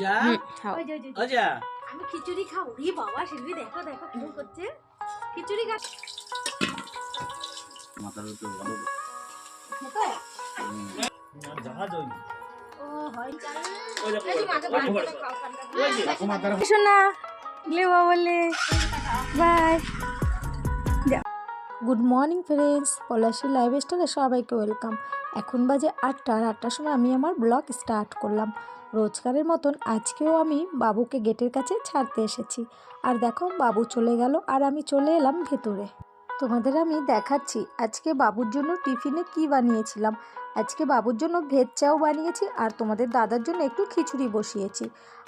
যা। ও যা আমি খিচুড়ি খাও রে বাবা শিল্পী দেখো দেখো কেমন করছে। খিচুড়ি খা মাথার উপর ভালো হয় শোনা bye. Good morning friends, Palashi live স্টাইলে সবাইকে ওয়েলকাম। এখন বাজে আটটা আটটার সময় আমি আমার ব্লগ স্টার্ট করলাম। রোজকারের মতন আজকেও আমি বাবুকে গেটের কাছে ছাড়তে এসেছি। আর দেখো, বাবু চলে গেল আর আমি চলে এলাম ভেতরে। তোমাদের আমি দেখাচ্ছি, আজকে বাবুর জন্য টিফিনে কি বানিয়েছিলাম? আজকে বাবুর জন্য ভেজ চাও বানিয়েছি আর তোমাদের দাদার জন্য একটু খিচুড়ি বসিয়েছি।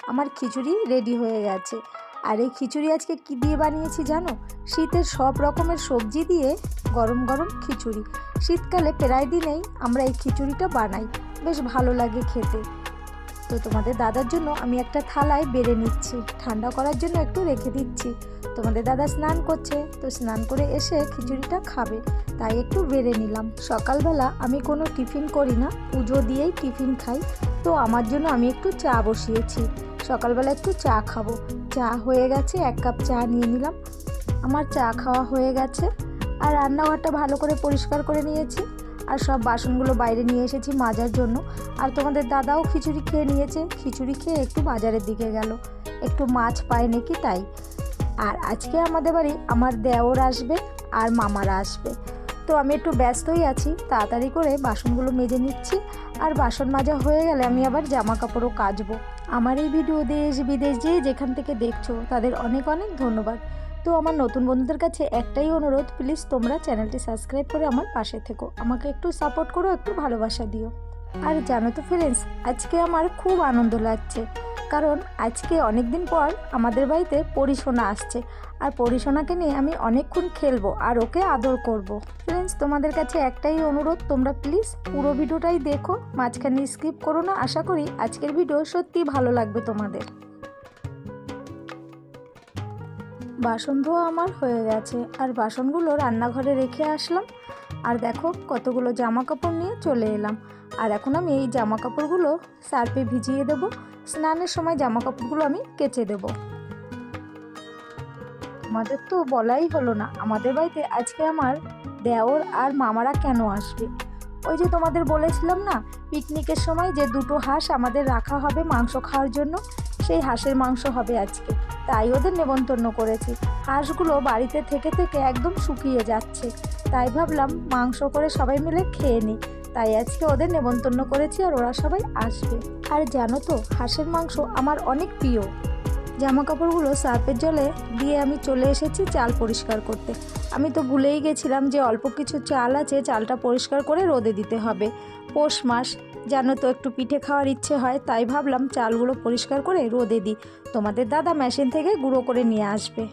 আমার খিচুড়ি রেডি হয়ে গেছে। আর এই খিচুড়ি আজকে কি দিয়ে বানিয়েছি জানো? শীতের সব রকমের সবজি দিয়ে গরম গরম খিচুড়ি। শীতকালে প্রায় দিনেই আমরা এই খিচুড়িটা বানাই। বেশ ভালো লাগে খেতে। তো তোমাদের দাদার জন্য আমি একটা থালায় বেড়ে নিচ্ছি। ঠান্ডা করার জন্য একটু রেখে দিচ্ছি। তোমাদের দাদা স্নান করছে, তো স্নান করে এসে খিচুড়িটা খাবে। তাই একটু বেড়ে নিলাম। সকালবেলা আমি কোনো টিফিন করি না। পুজো দিয়েই টিফিন খাই। তো আমার জন্য আমি একটু চা বসিয়েছি। সকালবেলা একটু চা খাব। চা হয়ে গেছে, এক কাপ চা নিয়ে নিলাম। আমার চা খাওয়া হয়ে গেছে আর রান্নাঘরটা ভালো করে পরিষ্কার করে নিয়েছি আর সব বাসনগুলো বাইরে নিয়ে এসেছি মাজার জন্য। আর তোমাদের দাদাও খিচুড়ি খেয়ে নিয়েছে, খিচুড়ি খেয়ে একটু বাজারের দিকে গেল। একটু মাছ পায় নাকি তাই। আর আজকে আমাদের বাড়ি আমার দেওর আসবে আর মামারা আসবে। তো আমি একটু ব্যস্তই আছি। তাড়াতাড়ি করে বাসনগুলো মেজে নিচ্ছি। আর বাসন মাজা হয়ে গেলে আমি আবার জামা কাপড়ও কাচবো। আমার এই ভিডিও দেশ বিদেশ যে যেখান থেকে দেখছ, তাদের অনেক অনেক ধন্যবাদ। তো আমার নতুন বন্ধুদের কাছে একটাই অনুরোধ, প্লিজ তোমরা চ্যানেলটি সাবস্ক্রাইব করে আমার পাশে থেকো। আমাকে একটু সাপোর্ট করো, একটু ভালোবাসা দিও। আর জানো তো ফ্রেন্ডস আজকে আমার খুব আনন্দ লাগছে। কারণ আজকে অনেক দিন পর আমাদের বাড়িতে পরিশোনা আসছে। আর পরিশোনাকে নিয়ে আমি অনেকক্ষণ খেলব আর ওকে আদর করব। ফ্রেন্ডস তোমাদের কাছে একটাই অনুরোধ, তোমরা প্লিজ পুরো ভিডিওটাই দেখো, মাঝখানে স্কিপ করো না। আশা করি আজকের ভিডিও সত্যি ভালো লাগবে তোমাদের। বাসন ধোয়া আমার হয়ে গেছে, আর বাসনগুলো রান্নাঘরে রেখে আসলাম। আর দেখো কতগুলো জামা কাপড় নিয়ে চলে এলাম। আর এখন আমি এই জামা কাপড়গুলো সার্ফে ভিজিয়ে দেবো। স্নানের সময় জামা কাপড়গুলো আমি কেচে দেব। আমাদের তো বলাই হলো না। আমাদের বাড়িতে আজকে আমার দেওর আর মামারা কেন আসবে? ওই যে তোমাদের বলেছিলাম না, পিকনিকের সময় যে দুটো হাঁস আমাদের রাখা হবে মাংস খাওয়ার জন্য, সেই হাঁসের মাংস হবে আজকে। তাই ওদের নেমন্তন্ন করেছি। হাঁসগুলো বাড়িতে থেকে থেকে একদম শুকিয়ে যাচ্ছে। তাই ভাবলাম মাংস করে সবাই মিলে খেয়ে নিই। তাই আজকে ওদের নেমন্তন্ন করেছি আর ওরা সবাই আসবে। আর জানো তো, হাঁসের মাংস আমার অনেক প্রিয়। জামা কাপড়গুলো সার্ফের জলে দিয়ে আমি চলে এসেছি চাল পরিষ্কার করতে। আমি তো ভুলেই গেছিলাম যে অল্প কিছু চাল আছে চালটা পরিষ্কার করে রোদে দিতে হবে। পৌষ মাস জানো তো একটু পিঠে খাওয়ার ইচ্ছে হয় তাই ভাবলাম চালগুলো পরিষ্কার করে রোদে দিই। তোমাদের দাদা মেশিন থেকে গুঁড়ো করে নিয়ে আসবে।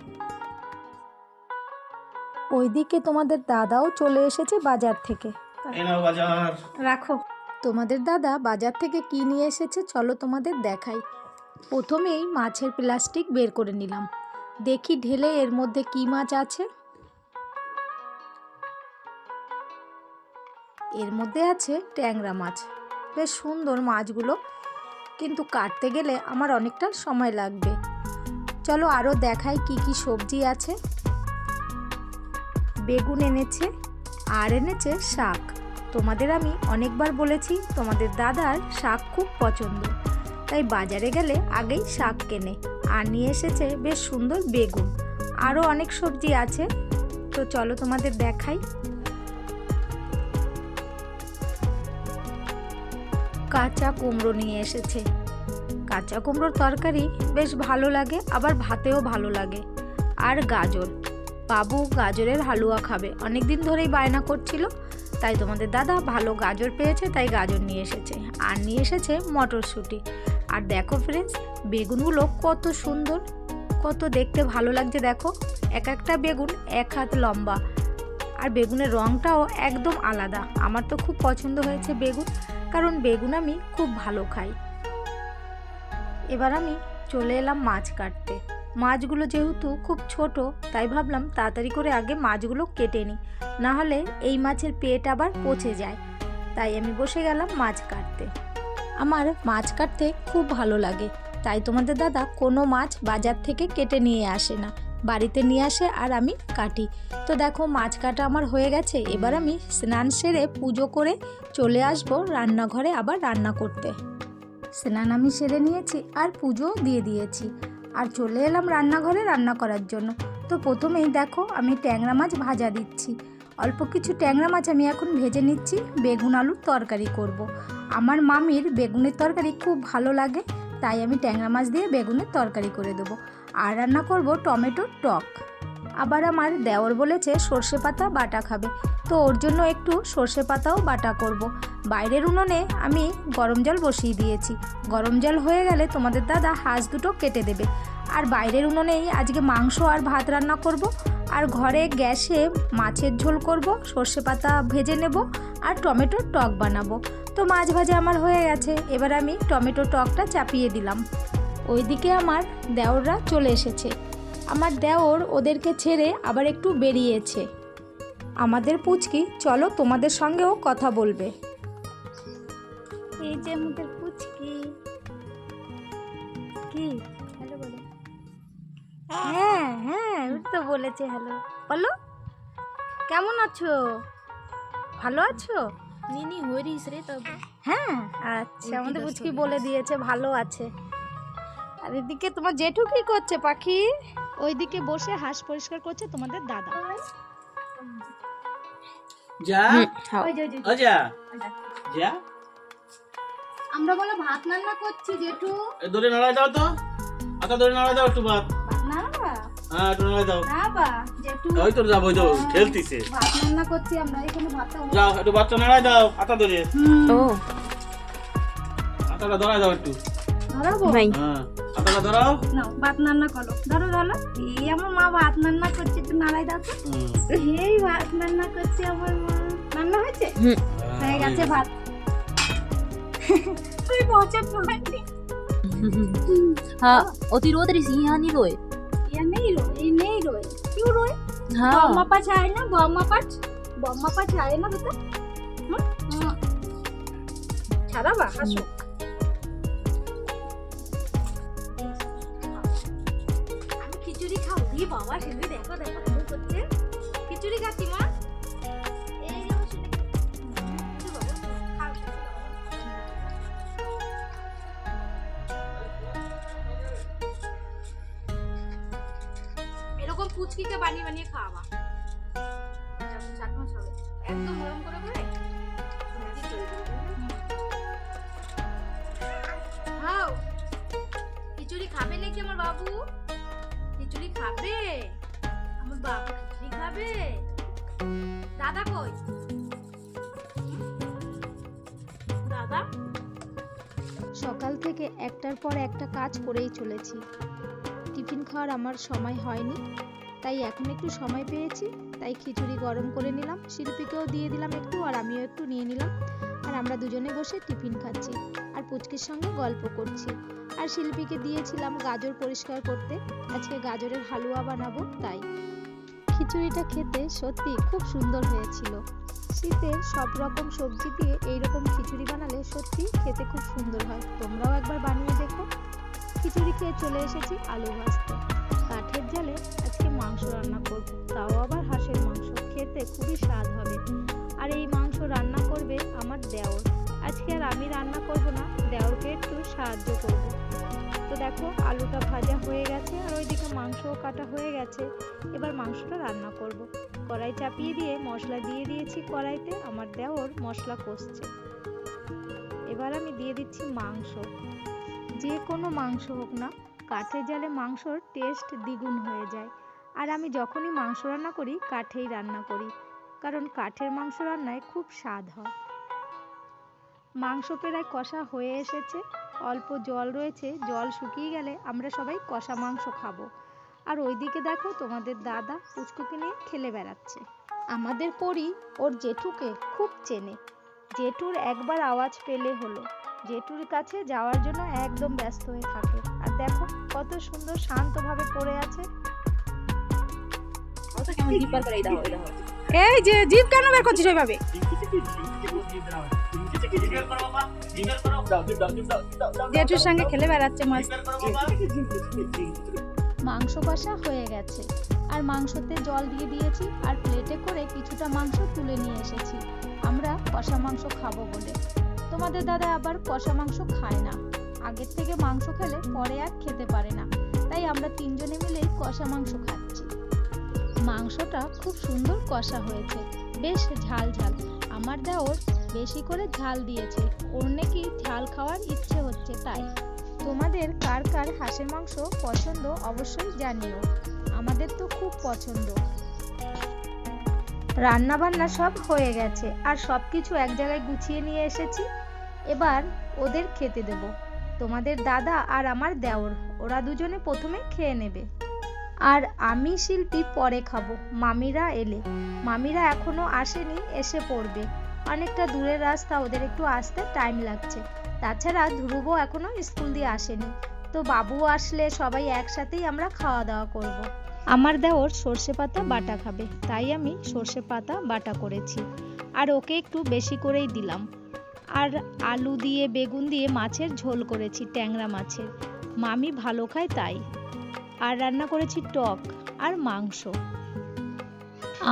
ওইদিকে তোমাদের দাদাও চলে এসেছে বাজার থেকে। এই নাও বাজার। রাখো। তোমাদের দাদা বাজার থেকে কি নিয়ে এসেছে চলো তোমাদের দেখাই। প্রথমেই মাছের প্লাস্টিক বের করে নিলাম। দেখি ঢেলে এর মধ্যে কি মাছ আছে। এর মধ্যে আছে ট্যাংরা মাছ। বেশ সুন্দর মাছগুলো। কিন্তু কাটতে গেলে আমার অনেকটা সময় লাগবে। চলো আরও দেখাই কি কি সবজি আছে। বেগুন এনেছে, আর এনেছে শাক। তোমাদের আমি অনেকবার বলেছি তোমাদের দাদার শাক খুব পছন্দ। তাই বাজারে গেলে আগেই শাক কেনে। আর নিয়ে এসেছে বেশ সুন্দর বেগুন। আরও অনেক সবজি আছে। তো চলো তোমাদের দেখাই। কাঁচা কুমড়ো নিয়ে এসেছে। কাঁচা কুমড়োর তরকারি বেশ ভালো লাগে, আবার ভাতেও ভালো লাগে। আর গাজর। বাবু গাজরের হালুয়া খাবে। অনেক দিন ধরেই বায়না করছিল, তাই তোমাদের দাদা ভালো গাজর পেয়েছে, তাই গাজর নিয়ে এসেছে। আর নিয়ে এসেছে মটরশুঁটি। আর দেখো ফ্রেন্ডস বেগুনগুলো কত সুন্দর, কত দেখতে ভালো লাগছে দেখো। এক একটা বেগুন এক হাত লম্বা। আর বেগুনের রঙটাও একদম আলাদা। আমার তো খুব পছন্দ হয়েছে বেগুন, কারণ বেগুন আমি খুব ভালো খাই। এবার আমি চলে এলাম মাছ কাটতে। মাছগুলো যেহেতু খুব ছোট, তাই ভাবলাম তাড়াতাড়ি করে আগে মাছগুলো কেটে নিই। না হলে এই মাছের পেট আবার পচে যায়। তাই আমি বসে গেলাম মাছ কাটতে। আমার মাছ কাটতে খুব ভালো লাগে। তাই তোমাদের দাদা কোনো মাছ বাজার থেকে কেটে নিয়ে আসে না। বাড়িতে নিয়ে আসে আর আমি কাটি। তো দেখো মাছ কাটা আমার হয়ে গেছে। এবার আমি স্নান সেরে পুজো করে চলে আসব রান্নাঘরে আবার রান্না করতে। স্নান আমি সেরে নিয়েছি আর পুজো দিয়ে দিয়েছি। আর চলে এলাম রান্নাঘরে রান্না করার জন্য। তো প্রথমেই দেখো, আমি ট্যাংরা মাছ ভাজা দিচ্ছি। অল্প কিছু ট্যাংরা মাছ আমি এখন ভেজে নিচ্ছি, বেগুন আলুর তরকারি করব। আমার মামির বেগুনের তরকারি খুব ভালো লাগে, তাই আমি ট্যাংরা মাছ দিয়ে বেগুনের তরকারি করে দেবো। আর রান্না করব টমেটোর টক। আবার আমার দেওর বলেছে সর্ষে পাতা, বাটা খাবে। তো ওর জন্য একটু সর্ষে পাতাও বাটা করব। বাইরের উনুনে আমি গরম জল বসিয়ে দিয়েছি। গরম জল হয়ে গেলে তোমাদের দাদা হাঁস দুটো কেটে দেবে। আর বাইরের উনুনেই আজকে মাংস আর ভাত রান্না করব। আর ঘরে গ্যাসে মাছের ঝোল করব, সর্ষে পাতা ভেজে নেব আর টমেটোর টক বানাবো। তো মাছ ভাজা আমার হয়ে গেছে। এবার আমি টমেটো টকটা চাপিয়ে দিলাম। ওইদিকে আমার দেওররা চলে এসেছে। আমার দেওর ওদেরকে ছেড়ে আবার একটু বেরিয়েছে। আমাদের পুচকি চলো তোমাদের সঙ্গেও কথা বলবে। এই যে আমাদের পুচকি। কি? হ্যালো বলো। হ্যাঁ হ্যাঁ তো বলেছে হ্যালো বলো কেমন আছো? ভালো আছো? নিনি হরিস রে তবে। হ্যাঁ আচ্ছা আমাদের পুচকি বলে দিয়েছে ভালো আছে। আর এদিকে তোমার জেঠু কি করছে পাখি? ওইদিকে বসে হাঁস পরিষ্কার করছে তোমাদের দাদা। যা। ওই যে, ও যা। যা। আমরা বলো ভাত রান্না করছি জেঠু। এ দড়ি নাড়াই দাও তো। আতা দড়ি নাড়াই দাও একটু ভাত। না হ্যাঁ একটু নাড়াই দাও। না বা জেঠু। ওই তো যাব তো ঠেলতিছে ভাত রান্না করছি আমরা এখানে ভাতটা যাও একটু বাচ্চা নাড়াই দাও আতা দড়ি ও। আতাটা দাও একটু। ধরাবো? ভাই আতালা ধরাও। নাও ভাত রান্না করো। ধরো ধরো। এই আমার মা ভাত নান্না করছে তো নাড়াই দাও তো। এই ভাত রান্না করছে আমার মা। রান্না হয়েছে? হয়ে গেছে ভাত। তুই পৌঁছে পড়াইনি হ্যাঁ অতি রোদরে সিহানি রোয়। ইয়া নেই রোয় এই নেই রোয়। কিউ রোয়? হ্যাঁ বম্মা পাছ আয় না বম্মা পাছ বম্মা পাছ আয় না বেটা ছাড়াবা হাসো। শিল্পী দেখো দেখো কেমন করছে। খিচুড়ি খাচ্ছি, মা। এরকম পুচকিকে বানিয়ে বানিয়ে খাওয়াবা। খিচুড়ি খাবে নাকি আমার বাবু? দাদা কই? দাদা? সকাল থেকে একটার পর একটা কাজ করেই চলেছি। টিফিন খাওয়ার আমার সময় হয়নি, তাই এখন একটু সময় পেয়েছি, তাই খিচুড়ি গরম করে নিলাম, শিল্পীকেও দিয়ে দিলাম একটু আর আমিও একটু নিয়ে নিলাম, আর আমরা দুজনে বসে টিফিন খাচ্ছি আর পুচকির সঙ্গে গল্প করছি। আর শিল্পীকে দিয়েছিলাম গাজর পরিষ্কার করতে, আজকে গাজরের হালুয়া বানাবো, তাই। খিচুড়িটা খেতে সত্যি খুব সুন্দর হয়েছিল। শীতে সব রকম সবজি দিয়ে এইরকম খিচুড়ি বানালে সত্যি খেতে খুব সুন্দর হয়। তোমরাও একবার বানিয়ে দেখো। খিচুড়ি খেয়ে চলে এসেছি আলু ভাজতে। কাঠের জালে আজকে মাংস রান্না করব, তাও আবার হাঁসের মাংস। খেতে খুবই স্বাদ হবে। আর এই মাংস রান্না করবে আমার দেওর। আজকে আর আমি রান্না করব না, দেওরকে একটু সাহায্য করব। তো দেখো, আলুটা ভাজা হয়ে গেছে আর ওইদিকে মাংসও কাটা হয়ে গেছে। এবার মাংসটা রান্না করব। কড়াই চাপিয়ে দিয়ে মশলা দিয়ে দিয়েছি কড়াইতে, আমার দেওর মশলা কষছে। এবার আমি দিয়ে দিচ্ছি মাংস। যে কোনো মাংস হোক না, কাঠের জালে মাংসর টেস্ট দ্বিগুণ হয়ে যায়। আর আমি যখনই মাংস রান্না করি, কাঠেই রান্না করি। কারণ কাঠের মাংস রান্নায় খুব স্বাদ হয়। মাংস প্রায় কষা হয়ে এসেছে। অল্প জল রয়েছে, জল শুকিয়ে গেলে আমরা সবাই কষা মাংস খাব। আর ওইদিকে দেখো তোমাদের দাদা পুচকুকে নিয়ে খেলে বেড়াচ্ছে। আমাদের পরি ওর জেঠুকে খুব চেনে। জেঠুর একবার আওয়াজ পেলে হলো। জেঠুর কাছে যাওয়ার জন্য একদম ব্যস্ত হয়ে থাকে। আর দেখো কত সুন্দর শান্তভাবে পড়ে আছে। এই যে জিভ কেন বের করছিস ওইভাবে? জেঠুর সঙ্গে খেলে বেড়াচ্ছে মাছ মাংস কষা হয়ে গেছে। আর মাংসতে জল দিয়ে দিয়েছি আর প্লেটে করে কিছুটা মাংস তুলে নিয়ে এসেছি। আমরা কষা মাংস খাব বলে। তোমাদের দাদা আবার কষা মাংস খায় না। আগের থেকে মাংস খেলে পরে আর খেতে পারে না। তাই আমরা তিনজনে মিলেই কষা মাংস খাচ্ছি মাংসটা খুব সুন্দর কষা হয়েছে। বেশ ঝাল ঝাল। আমার দেওর বেশি করে ঝাল দিয়েছে। ওর নাকি ঝাল খাওয়ার ইচ্ছে হচ্ছে তাই। তোমাদের কার কার হাঁসের মাংস পছন্দ অবশ্যই জানিও। আমাদের তো খুব পছন্দ। রান্না বান্না সব হয়ে গেছে। আর সব কিছু এক জায়গায় গুছিয়ে নিয়ে এসেছি। এবার ওদের খেতে দেব। তোমাদের দাদা আর আমার দেওর, ওরা দুজনে প্রথমে খেয়ে নেবে। আর আমি শিল্পী পরে খাব, মামিরা এলে। মামিরা এখনও আসেনি, এসে পড়বে। অনেকটা দূরের রাস্তা, ওদের একটু আসতে টাইম লাগছে। তাছাড়া ধ্রুবও এখনও স্কুল দিয়ে আসেনি। তো বাবু আসলে সবাই একসাথেই আমরা খাওয়া দাওয়া করব। আমার দেওর সর্ষে পাতা বাটা খাবে, তাই আমি সর্ষে পাতা বাটা করেছি। আর ওকে একটু বেশি করেই দিলাম। আর আলু দিয়ে, বেগুন দিয়ে মাছের ঝোল করেছি, ট্যাংরা মাছের। মামি ভালো খায় তাই। আর রান্না করেছি টক আর মাংস।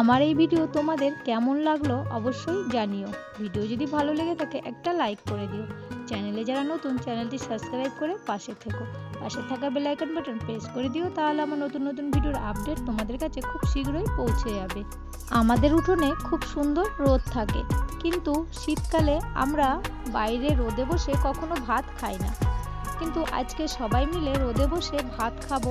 আমার এই ভিডিও তোমাদের কেমন লাগল অবশ্যই জানিও। ভিডিও যদি ভালো লেগে থাকে, একটা লাইক করে দিও। চ্যানেলে যারা নতুন, চ্যানেলটি সাবস্ক্রাইব করে পাশে থেকো। পাশে থাকা বেল আইকন বাটন প্রেস করে দিও, তাহলে আমার নতুন নতুন ভিডিওর আপডেট তোমাদের কাছে খুব শীঘ্রই পৌঁছে যাবে। আমাদের উঠোনে খুব সুন্দর রোদ থাকে, কিন্তু শীতকালে আমরা বাইরে রোদে বসে কখনো ভাত খাই না। কিন্তু আজকে সবাই মিলে রোদে বসে ভাত খাব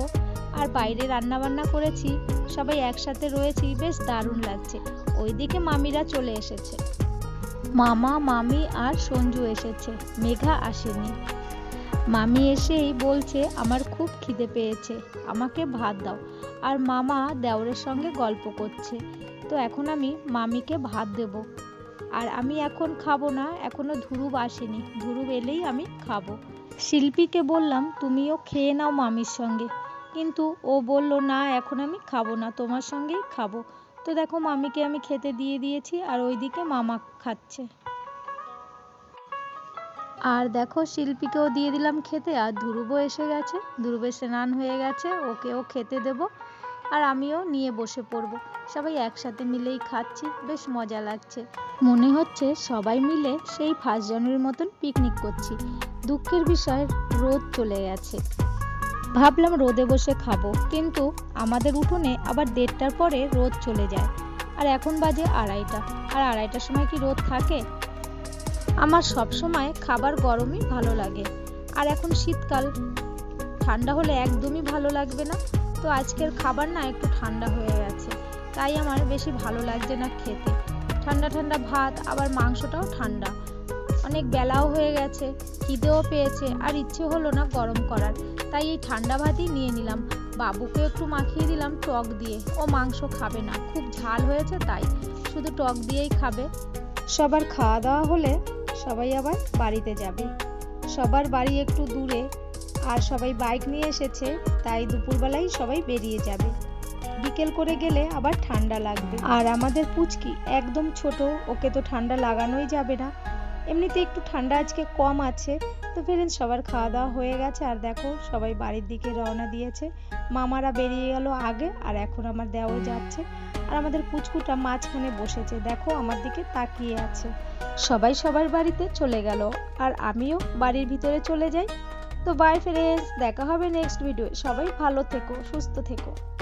আর বাইরে রান্না বান্না করেছি, সবাই একসাথে রয়েছি, বেশ দারুণ লাগছে। ওইদিকে মামিরা চলে এসেছে। মামা, মামি আর সঞ্জু এসেছে। মেঘা আসেনি। মামি এসেই বলছে, আমার খুব খিদে পেয়েছে, আমাকে ভাত দাও। আর মামা দেওরের সঙ্গে গল্প করছে। তো এখন আমি মামিকে ভাত দেব। আর আমি এখন খাব না, এখনও ধুরুব আসেনি। ধুরুব এলেই আমি খাব। শিল্পীকে বললাম, তুমিও খেয়ে নাও মামির সঙ্গে। কিন্তু ও বলল, না, এখন আমি খাব না, তোমার সঙ্গেই খাব। তো দেখো, মামিকে আমি খেতে দিয়ে দিয়েছি আর ওইদিকে মামা খাচ্ছে। আর দেখো, শিল্পীকেও দিয়ে দিলাম খেতে আর ধ্রুবও এসে গেছে। ধ্রুবের স্নান হয়ে গেছে, ওকেও খেতে দেব আর আমিও নিয়ে বসে পড়ব। সবাই একসাথে মিলেই খাচ্ছি, বেশ মজা লাগছে। মনে হচ্ছে সবাই মিলে সেই ফার্স্ট জানুয়ারির মতন পিকনিক করছি। দুঃখের বিষয়, রোদ চলে গেছে। ভাবলাম রোদে বসে খাব, কিন্তু আমাদের উঠোনে আবার দেড়টার পরে রোদ চলে যায়। আর এখন বাজে আড়াইটা। আর আড়াইটার সময় কি রোদ থাকে? আমার সব সময় খাবার গরমই ভালো লাগে। আর এখন শীতকাল। ঠান্ডা হলে একদমই ভালো লাগবে না। তো আজকের খাবার না একটু ঠান্ডা হয়ে গেছে। তাই আমার বেশি ভালো লাগছে না খেতে। ঠান্ডা ঠান্ডা ভাত, আবার মাংসটাও ঠান্ডা। অনেক বেলাও হয়ে গেছে, খিদেও পেয়েছে আর ইচ্ছে হলো না গরম করার। তাই এই ঠান্ডা ভাতই নিয়ে নিলাম। বাবুকে একটু মাখিয়ে দিলাম টক দিয়ে। ও মাংস খাবে না, খুব ঝাল হয়েছে তাই। শুধু টক দিয়েই খাবে। সবার খাওয়া দাওয়া হলে সবাই আবার বাড়িতে যাবে। সবার বাড়ি একটু দূরে আর সবাই বাইক নিয়ে এসেছে, তাই দুপুরবেলায় সবাই বেরিয়ে যাবে। বিকেল করে গেলে আবার ঠান্ডা লাগবে। আর আমাদের পুচকি একদম ছোট, ওকে তো ঠান্ডা লাগানোই যাবে না। এমনিতে একটু ঠান্ডা আজকে কম আছে। তো ফ্রেন্ডস সবার খাওয়া দাওয়া হয়ে গেছে। আর দেখো, সবাই বাড়ির দিকে রওনা দিয়েছে। মামারা বেরিয়ে গেল আগে, আর এখন আমার দেওর যাচ্ছে। আর আমাদের পুচকুটা মাঝখানে বসেছে। দেখো, আমার দিকে তাকিয়ে আছে। সবাই সবার বাড়িতে চলে গেল। আর আমিও বাড়ির ভিতরে চলে যাই। তো বাই ফ্রেন্ডস দেখা হবে নেক্সট ভিডিও সবাই ভালো থেকো, সুস্থ থেকো।